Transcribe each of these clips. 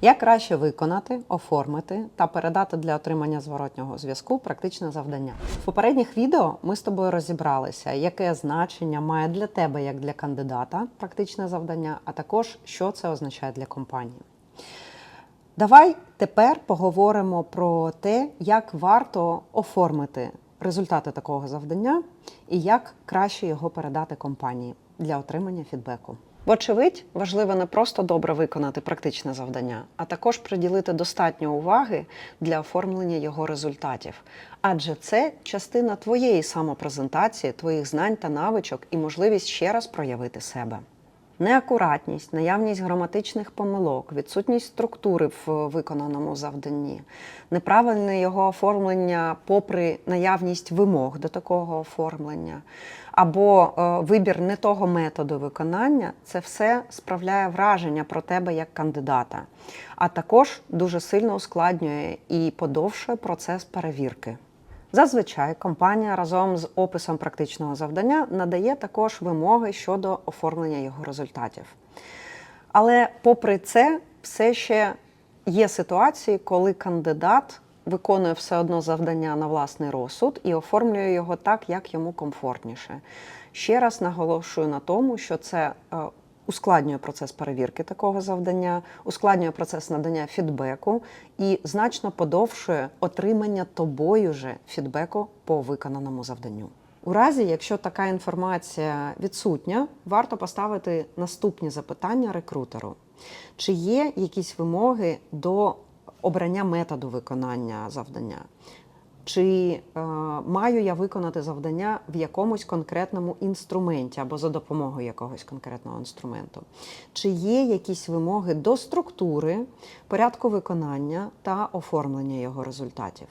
Як краще виконати, оформити та передати для отримання зворотнього зв'язку практичне завдання? В попередніх відео ми з тобою розібралися, яке значення має для тебе як для кандидата практичне завдання, а також що це означає для компанії. Давай тепер поговоримо про те, як варто оформити результати такого завдання і як краще його передати компанії для отримання фідбеку. Вочевидь, важливо не просто добре виконати практичне завдання, а також приділити достатньо уваги для оформлення його результатів. Адже це частина твоєї самопрезентації, твоїх знань та навичок і можливість ще раз проявити себе. Неакуратність, наявність граматичних помилок, відсутність структури в виконаному завданні, неправильне його оформлення попри наявність вимог до такого оформлення, або е, вибір не того методу виконання це все справляє враження про тебе як кандидата, а також дуже сильно ускладнює і подовшує процес перевірки. Зазвичай компанія разом з описом практичного завдання надає також вимоги щодо оформлення його результатів. Але попри це, все ще є ситуації, коли кандидат виконує все одно завдання на власний розсуд і оформлює його так, як йому комфортніше. Ще раз наголошую на тому, що це е, ускладнює процес перевірки такого завдання, ускладнює процес надання фідбеку і значно подовшує отримання тобою же фідбеку по виконаному завданню. У разі, якщо така інформація відсутня, варто поставити наступні запитання рекрутеру: чи є якісь вимоги до обрання методу виконання завдання? Чи е, маю я виконати завдання в якомусь конкретному інструменті або за допомогою якогось конкретного інструменту? Чи є якісь вимоги до структури, порядку виконання та оформлення його результатів?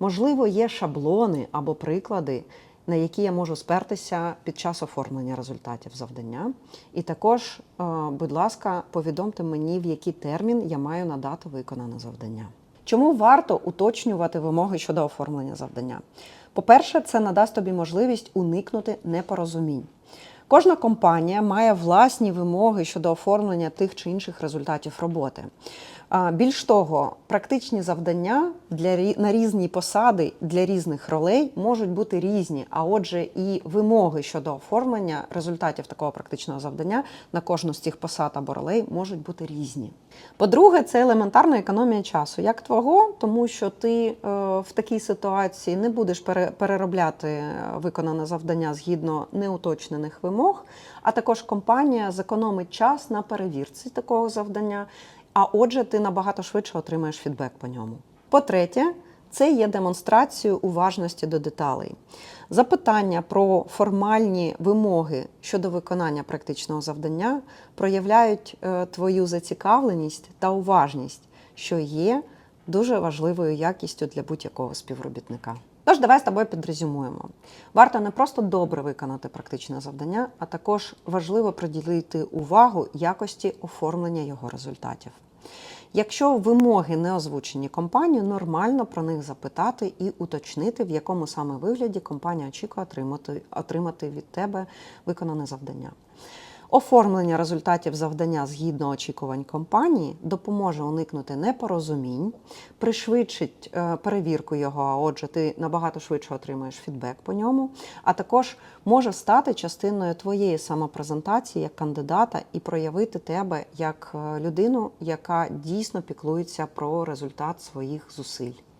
Можливо, є шаблони або приклади, на які я можу спертися під час оформлення результатів завдання. І також, е, будь ласка, повідомте мені, в який термін я маю надати виконане завдання. Чому варто уточнювати вимоги щодо оформлення завдання? По-перше, це надасть тобі можливість уникнути непорозумінь. Кожна компанія має власні вимоги щодо оформлення тих чи інших результатів роботи. Більш того, практичні завдання для на різні посади для різних ролей можуть бути різні. А отже, і вимоги щодо оформлення результатів такого практичного завдання на кожну з цих посад або ролей можуть бути різні. По-друге, це елементарна економія часу, як твого, тому що ти е, в такій ситуації не будеш пере- переробляти е, виконане завдання згідно неуточнених вимог, а також компанія зекономить час на перевірці такого завдання. А отже, ти набагато швидше отримаєш фідбек по ньому. По-третє, це є демонстрацією уважності до деталей. Запитання про формальні вимоги щодо виконання практичного завдання проявляють е, твою зацікавленість та уважність, що є дуже важливою якістю для будь-якого співробітника. Тож, давай з тобою підрезюмуємо. Варто не просто добре виконати практичне завдання, а також важливо приділити увагу якості оформлення його результатів. Якщо вимоги не озвучені компанією, нормально про них запитати і уточнити, в якому саме вигляді компанія очікує отримати, отримати від тебе виконане завдання. Оформлення результатів завдання згідно очікувань компанії допоможе уникнути непорозумінь, пришвидшить е, перевірку його, а отже, ти набагато швидше отримаєш фідбек по ньому, а також може стати частиною твоєї самопрезентації як кандидата і проявити тебе як е, людину, яка дійсно піклується про результат своїх зусиль.